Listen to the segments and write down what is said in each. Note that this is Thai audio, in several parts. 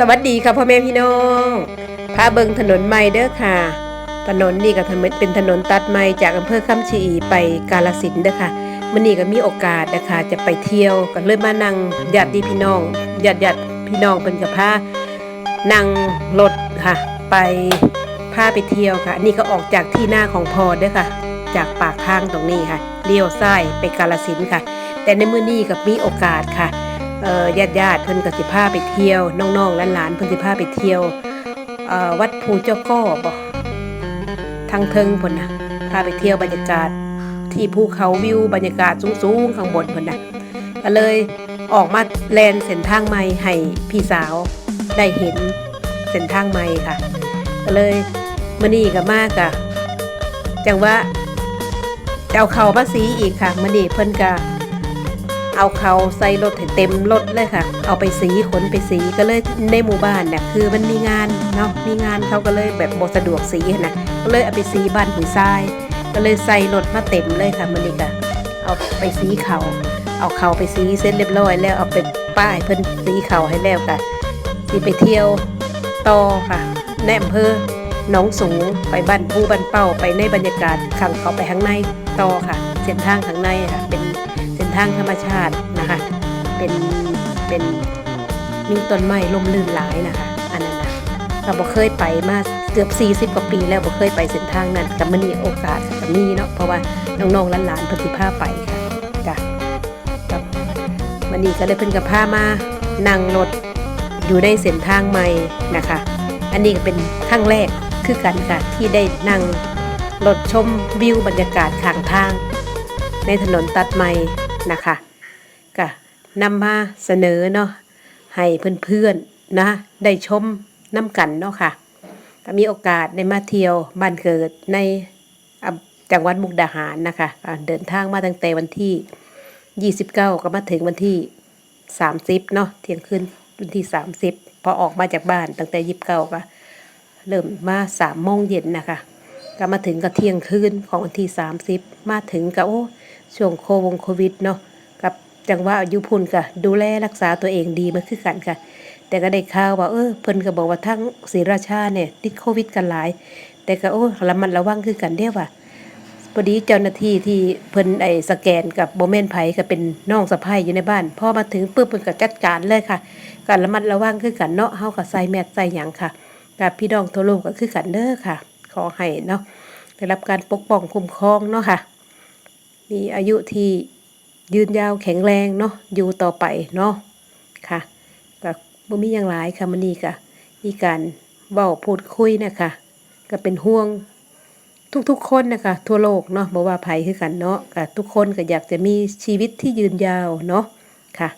สวัสดีค่ะพ่อแม่พี่น้องพาเบิงถนนใหม่เด้อค่ะ ถนนนี่ก็เป็นถนนตัดใหม่จากอำเภอคำชีไปกาลสินเด้อค่ะมื่อนี้ก็มีโอกาสนะคะจะไปเที่ยวก็เลยมานั่งญาติพี่น้องญาติญาติพี่น้องเป็นกับพานั่งรถค่ะ ไปพาไปเที่ยวค่ะ นี่ก็ออกจากที่หน้าของพอเด้อค่ะ จากปากทางตรงนี้ค่ะเลี้ยวซ้ายไปกาลสินค่ะ แต่ในมื้อนี้ก็มีโอกาสค่ะ ญาติญาติเพิ่นก็สิพาไปเที่ยว น้องๆหลานๆเพิ่นสิพาไปเที่ยววัดภูเจ้าก้อบ่ทางเทิงพุ่นน่ะพาไปเที่ยวบรรยากาศ ที่ภูเขาวิวบรรยากาศสูงๆข้างบนพุ่นน่ะก็เลยออกมาแลนเส้นทางใหม่ให้พี่สาวได้เห็นเส้นทางใหม่ค่ะ ก็เลยมื้อนี้ก็มากะจังว่าจะเอาเขามาสีอีกค่ะมื้อนี้เพิ่นก็ เอาเขาใส่รถให้เต็มรถเลยค่ะ เอาไปสีขนไปสีก็เลยในหมู่บ้านเนี่ยคือมันมีงานเนาะมีงานเขาก็เลยแบบบสะดวกสีนะก็เลยเอาไปสีบ้านหุยทราย ก็เลยใส่รถมาเต็มเลยค่ะมันนี่ก็เอาไปสีเขาเอาเขาไปสีเสร็จเรียบร้อย แล้วเอาไปป้ายเพิ่นสีเขาให้แล้วค่ะสีไปเที่ยวต่อค่ะในอำเภอหนองสูงไปบ้านผู้บ้านเป้าไปในบรรยากาศขังเขาไปข้างในต่อค่ะ เส้นทางข้างในค่ะเป็น ทางธรรมชาตินะคะ เป็นเป็นมีต้นไม้ลมลื่นหลายนะคะ อันนั้นนะเราบ่เคยไปมาเกือบ 40 กว่าปีแล้วบ่เคยไปเส้นทางนั้นกับมันนี่โอกาสกับมีเนาะเพราะว่าน้องๆหลานๆเพิ่นสิพาไปค่ะจ้ะกับมันนี่ก็เลยเพิ่นกับพามานั่งรถอยู่ในเส้นทางใหม่นะคะ อันนี้ก็เป็นครั้งแรกคือกันค่ะที่ได้นั่งรถชมวิวบรรยากาศข้างทาง ในถนนตัดใหม่ นะคะก็นำมาเสนอเนาะให้เพื่อนๆนะได้ชมน้ำกันเนาะค่ะก็มีโอกาสได้มาเที่ยวบ้านเกิดในจังหวัดมุกดาหารนะคะเดินทางมาตั้งแต่วันที่ 29 ก็มาถึงวันที่ 30 เนาะเที่ยงคืนวันที่ 30 พอออกมาจากบ้านตั้งแต่ 29 ก็เริ่มมา3โมงเย็นนะคะ ก็มาถึงก็เที่ยงคืนของวันที่ 30 มาถึงก็โอ้ ช่วงโควงโควิดเนาะกับจังว่าอายุพุ่นก็ดูแลรักษาตัวเองดีมาคือกันค่ะแต่ก็ได้ข่าวว่าเออเพิ่นก็บอกว่าทั้งศรีราชาเนี่ยติดโควิดกันหลาย แต่ก็โอ้ระมัดระวังคือกันเด้อว่าพอดีเจ้าหน้าที่ที่เพิ่นไอ้สแกนกับโบแมนไผก็เป็นน้องสะพ้ายอยู่ในบ้านพอมาถึงปุ๊บเพิ่นก็จัดการเลยค่ะการระมัดระวังคือกันเนาะเฮาก็ใส่แมสใส่หยังค่ะกับพี่น้องทั่วโลกก็คือกันเด้อค่ะ ขอให้เนาะได้รับการปกป้องคุ้มครองเนาะค่ะ มีอายุที่ยืนยาวแข็งแรงเนาะอยู่ต่อไปเนาะค่ะก็บ่มีอย่างหลายค่ะมันนี่ก็มีการเว้าพูดคุยนะคะก็เป็นห่วงทุกๆคนนะคะทั่วโลกเนาะบ่ว่าภัยคือกันเนาะก็ทุกคนก็อยากจะมีชีวิตที่ยืนยาวเนาะค่ะ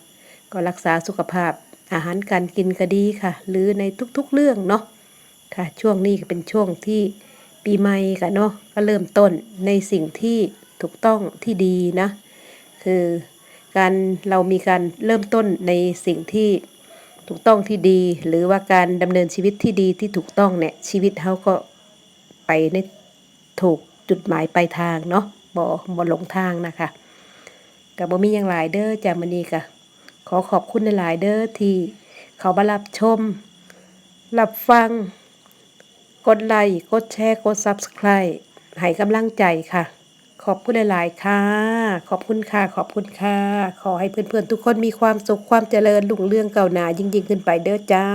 ก็รักษาสุขภาพอาหารการกินก็ดีค่ะ หรือในทุกๆเรื่องเนาะค่ะช่วงนี้ก็เป็นช่วงที่ปีใหม่กันเนาะก็เริ่มต้นในสิ่งที่ ถูกต้องที่ดีนะ คือการเรามีการเริ่มต้นในสิ่งที่ถูกต้องที่ดี หรือว่าการดำเนินชีวิตที่ดีที่ถูกต้องเนี่ยชีวิตเขาก็ไปในถูกจุดหมายปลายทางเนาะบ่บ่หลงทางนะคะกับบ่มีอย่างหลายเด้อจามันนี้ก็ขอขอบคุณหลายเด้อที่เขามารับชม รับฟัง กดไลค์กดแชร์ กด Subscribe ให้กำลังใจค่ะ ขอบคุณหลาย ๆ ค่ะ ขอบคุณค่ะ ขอบคุณค่ะ ขอให้เพื่อน ๆ ทุกคนมีความสุขความเจริญรุ่งเรืองเก่าหนายิ่ง ๆ ขึ้นไปเด้อจ้า